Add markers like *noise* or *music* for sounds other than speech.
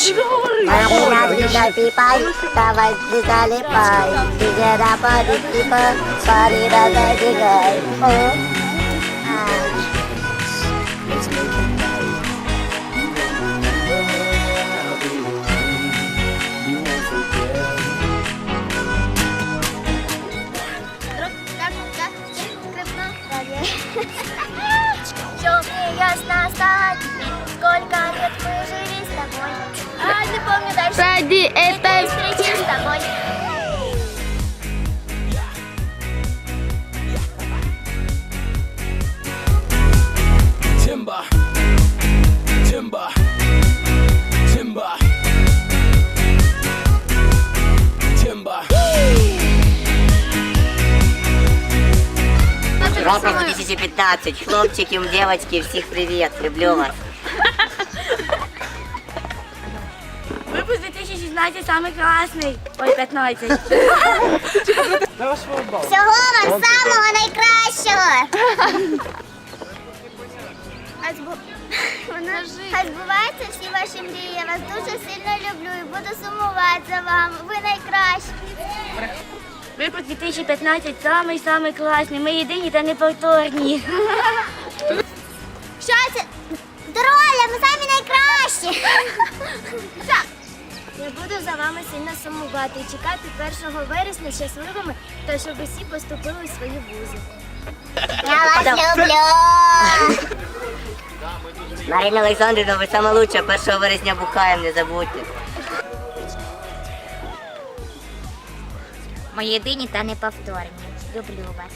Akin digital Ha ha ha! Фредді, это... Встречи с тобой. Timber. Timber. Timber. Timber. Рэпер 2015. Хлопчики, девочки, всех привет. Люблю вас. Выпуск 2016 самый классный. Ой, 15. Всього вам самого найкращого. Хай збу- Хай збуваються всі ваші мрії. Я вас дуже сильно люблю і буду сумувати за вами. Ви найкращі. Випуск 2015 самий самий класний. Ми єдині та неповторні. Що це? Дроля, ми самі найкращі. Я буду за вами сильно сумувати і чекати 1 вересня щасливими та щоб усі поступили у свої вузи. Я вас люблю. *laughs* Марина Олександрівна, ви саме лучша. 1 вересня бухаємо, не забудьте. Ми єдині та неповторні. Люблю вас.